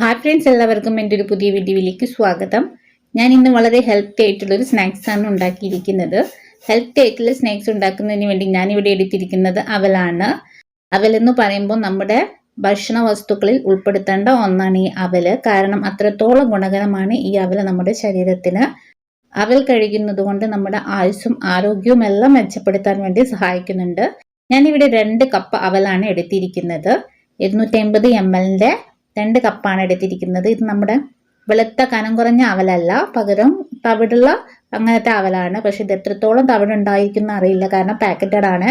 Hi friends എല്ലാവർക്കും എന്റെ ഒരു പുതിയ വീഡിയോയിലേക്ക് സ്വാഗതം. ഞാൻ ഇന്ന് വളരെ ഹെൽത്തി ആയിട്ടുള്ളൊരു സ്നാക്സാണ് ഉണ്ടാക്കിയിരിക്കുന്നത്. ഹെൽത്തി ആയിട്ടുള്ള സ്നാക്സ് ഉണ്ടാക്കുന്നതിന് വേണ്ടി ഞാൻ ഇവിടെ എടുത്തിരിക്കുന്നത് അവലാണ്. അവൽ എന്ന് പറയുമ്പോൾ നമ്മുടെ ഭക്ഷണ വസ്തുക്കളിൽ ഉൾപ്പെടുത്തേണ്ട ഒന്നാണ് ഈ അവൽ കാരണം അത്രത്തോളം ഗുണകരമാണ് ഈ അവൽ നമ്മുടെ ശരീരത്തിന്. അവൽ കഴിക്കുന്നത് കൊണ്ട് നമ്മുടെ ആയുസ്സും ആരോഗ്യവും എല്ലാം മെച്ചപ്പെടുത്താൻ വേണ്ടി സഹായിക്കുന്നുണ്ട്. ഞാനിവിടെ രണ്ട് കപ്പ് അവലാണ് എടുത്തിരിക്കുന്നത്. ഇരുന്നൂറ്റി അമ്പത് എം എല്ലിന്റെ രണ്ട് കപ്പാണ് എടുത്തിരിക്കുന്നത്. ഇത് നമ്മുടെ വെളുത്ത കനം കുറഞ്ഞ അവലല്ല. പകരം തവിടുള്ള അങ്ങനത്തെ അവലാണ്. പക്ഷെ ഇത് എത്രത്തോളം തവിടുണ്ടായിരിക്കുന്ന അറിയില്ല. കാരണം പാക്കറ്റഡ് ആണ്.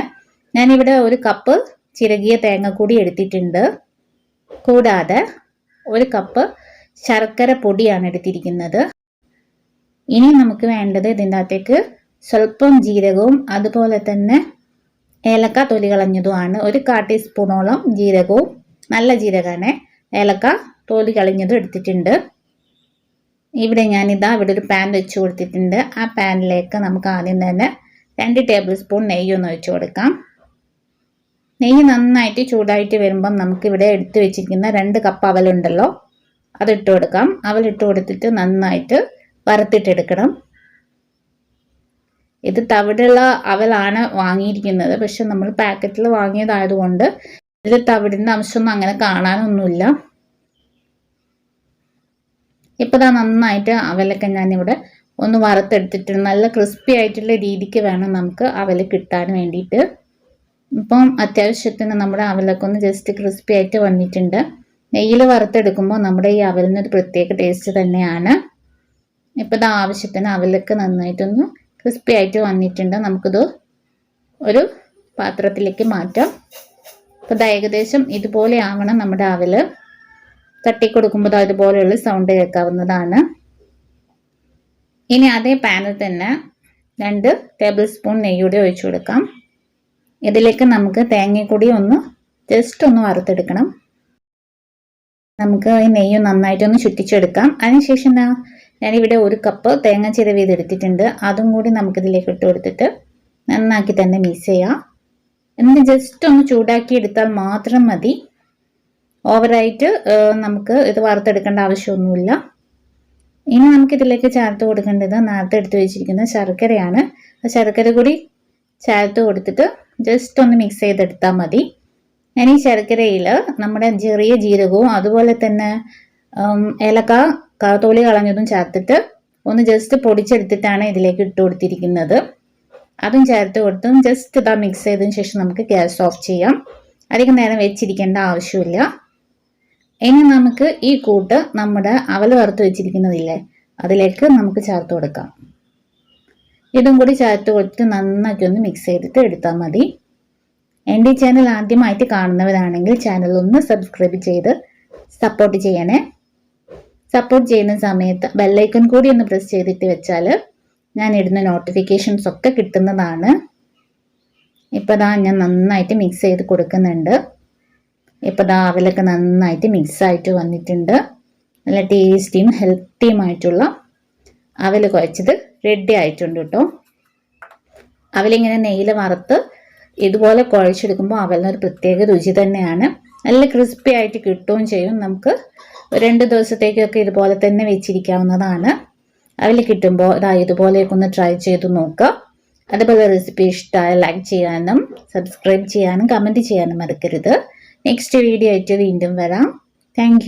ഞാനിവിടെ ഒരു കപ്പ് ചിരകിയ തേങ്ങ കൂടി എടുത്തിട്ടുണ്ട്. കൂടാതെ ഒരു കപ്പ് ശർക്കര പൊടിയാണ് എടുത്തിരിക്കുന്നത്. ഇനി നമുക്ക് വേണ്ടത് ഇതിന്റെ അകത്തേക്ക് സ്വല്പം ജീരകവും അതുപോലെ തന്നെ ഏലക്ക തൊലി കളഞ്ഞതുമാണ്. ഒരു കാ ടീസ്പൂണോളം ജീരകവും നല്ല ജീരകമാണ്. ഏലക്ക തോൽ കളഞ്ഞതും എടുത്തിട്ടുണ്ട്. ഇവിടെ ഞാനിതാ ഇവിടെ ഒരു പാൻ വെച്ച് കൊടുത്തിട്ടുണ്ട്. ആ പാനിലേക്ക് നമുക്ക് ആദ്യം തന്നെ രണ്ട് ടേബിൾ സ്പൂൺ നെയ്യ് ഒന്ന് ഒഴിച്ച് കൊടുക്കാം. നെയ്യ് നന്നായിട്ട് ചൂടായിട്ട് വരുമ്പം നമുക്കിവിടെ എടുത്ത് വെച്ചിരിക്കുന്ന രണ്ട് കപ്പ് അവലുണ്ടല്ലോ അതിട്ട് കൊടുക്കാം. അവലിട്ട് കൊടുത്തിട്ട് നന്നായിട്ട് വറുത്തിട്ടെടുക്കണം. ഇത് തവിടുള്ള അവലാണ് വാങ്ങിയിരിക്കുന്നത്. പക്ഷെ നമ്മൾ പാക്കറ്റിൽ വാങ്ങിയതായതുകൊണ്ട് ഇതിൽ തവിടിന്റെ അംശമൊന്നും അങ്ങനെ കാണാനൊന്നുമില്ല. ഇപ്പോൾ ഇതാ നന്നായിട്ട് അവലൊക്കെ ഞാനിവിടെ ഒന്ന് വറുത്തെടുത്തിട്ട് നല്ല ക്രിസ്പി ആയിട്ടുള്ള രീതിക്ക് വേണം നമുക്ക് അവൽ കിട്ടാൻ വേണ്ടിയിട്ട്. ഇപ്പം അത്യാവശ്യത്തിന് നമ്മുടെ അവലൊക്കെ ഒന്ന് ജസ്റ്റ് ക്രിസ്പി ആയിട്ട് വന്നിട്ടുണ്ട്. നെയ്യിൽ വറുത്തെടുക്കുമ്പോൾ നമ്മുടെ ഈ അവലിന് ഒരു പ്രത്യേക ടേസ്റ്റ് തന്നെയാണ്. ഇപ്പോൾ ഇത് ആവശ്യത്തിന് അവലൊക്കെ നന്നായിട്ടൊന്ന് ക്രിസ്പി ആയിട്ട് വന്നിട്ടുണ്ട്. നമുക്കിത് ഒരു പാത്രത്തിലേക്ക് മാറ്റാം. അപ്പോൾ ഏകദേശം ഇതുപോലെ ആവണം നമ്മുടെ അവൽ. തട്ടി കൊടുക്കുമ്പോൾ അതുപോലെയുള്ള സൗണ്ട് കേൾക്കാവുന്നതാണ്. ഇനി അതേ പാനിൽ തന്നെ രണ്ട് ടേബിൾ സ്പൂൺ നെയ്യൂടെ ഒഴിച്ചു കൊടുക്കാം. ഇതിലേക്ക് നമുക്ക് തേങ്ങക്കൂടി ഒന്ന് ജസ്റ്റ് ഒന്ന് വറുത്തെടുക്കണം. നമുക്ക് ഈ നെയ്യ് നന്നായിട്ടൊന്ന് ചുറ്റിച്ചെടുക്കാം. അതിനുശേഷം എന്താ ഞാനിവിടെ ഒരു കപ്പ് തേങ്ങ ചിരവ് ചെയ്തെടുത്തിട്ടുണ്ട് അതും കൂടി നമുക്കിതിലേക്ക് ഇട്ട് കൊടുത്തിട്ട് നന്നാക്കി തന്നെ മിക്സ് ചെയ്യാം. എന്നിട്ട് ജസ്റ്റ് ഒന്ന് ചൂടാക്കി എടുത്താൽ മാത്രം മതി. ഓവറായിട്ട് നമുക്ക് ഇത് വറുത്തെടുക്കേണ്ട ആവശ്യമൊന്നുമില്ല. ഇനി നമുക്കിതിലേക്ക് ചേർത്ത് കൊടുക്കേണ്ടത് നേരത്തെ എടുത്ത് വെച്ചിരിക്കുന്ന ശർക്കരയാണ്. ശർക്കര കൂടി ചേർത്ത് കൊടുത്തിട്ട് ജസ്റ്റ് ഒന്ന് മിക്സ് ചെയ്തെടുത്താൽ മതി. ഞാൻ ഈ ശർക്കരയിൽ നമ്മുടെ ചെറിയ ജീരകവും അതുപോലെ തന്നെ ഏലക്ക തോലി കളഞ്ഞതും ചേർത്തിട്ട് ഒന്ന് ജസ്റ്റ് പൊടിച്ചെടുത്തിട്ടാണ് ഇതിലേക്ക് ഇട്ട് കൊടുത്തിരിക്കുന്നത്. അതും ചേർത്ത് കൊടുത്തും ജസ്റ്റ് ഇതാ മിക്സ് ചെയ്തതിന് ശേഷം നമുക്ക് ഗ്യാസ് ഓഫ് ചെയ്യാം. അധികം നേരം വെച്ചിരിക്കേണ്ട ആവശ്യമില്ല. ഇനി നമുക്ക് ഈ കൂട്ട് നമ്മുടെ അവൽ വറുത്ത് വെച്ചിരിക്കുന്നതില്ലേ അതിലേക്ക് നമുക്ക് ചേർത്ത് കൊടുക്കാം. ഇതും കൂടി ചേർത്ത് കൊടുത്ത് നന്നാക്കി ഒന്ന് മിക്സ് ചെയ്തിട്ട് എടുത്താൽ മതി. എന്റെ ചാനൽ ആദ്യമായിട്ട് കാണുന്നവരാണെങ്കിൽ ചാനൽ ഒന്ന് സബ്സ്ക്രൈബ് ചെയ്ത് സപ്പോർട്ട് ചെയ്യണേ. സപ്പോർട്ട് ചെയ്യുന്ന സമയത്ത് ബെല്ലൈക്കൺ കൂടി ഒന്ന് പ്രസ് ചെയ്തിട്ട് വെച്ചാൽ ഞാൻ ഇടുന്ന നോട്ടിഫിക്കേഷൻസ് ഒക്കെ കിട്ടുന്നതാണ്. ഇപ്പോൾ ഞാൻ നന്നായിട്ട് മിക്സ് ചെയ്ത് കൊടുക്കുന്നുണ്ട്. ഇപ്പോൾ ദാ അവലൊക്കെ നന്നായിട്ട് മിക്സായിട്ട് വന്നിട്ടുണ്ട്. നല്ല ടേസ്റ്റിയും ഹെൽത്തിയുമായിട്ടുള്ള അവൽ കുഴച്ചത് റെഡി ആയിട്ടുണ്ട് കേട്ടോ. അവലിങ്ങനെ നെയ്യിൽ വറുത്ത് ഇതുപോലെ കുഴച്ചെടുക്കുമ്പോൾ അവലിനൊരു പ്രത്യേക രുചി തന്നെയാണ്. നല്ല ക്രിസ്പി ആയിട്ട് കിട്ടുകയും ചെയ്യും. നമുക്ക് രണ്ട് ദിവസത്തേക്കൊക്കെ ഇതുപോലെ തന്നെ വെച്ചിരിക്കാവുന്നതാണ്. അവൽ കിട്ടുമ്പോൾ ഇതാ ഇതുപോലെയൊക്കെ ഒന്ന് ട്രൈ ചെയ്ത് നോക്കുക അതുപോലെ റെസിപ്പി ഇഷ്ടമായ ലൈക്ക് ചെയ്യാനും സബ്സ്ക്രൈബ് ചെയ്യാനും കമന്റ് ചെയ്യാനും മറക്കരുത്. നെക്സ്റ്റ് വീഡിയോ ആയിട്ട് വീണ്ടും വരാം. താങ്ക്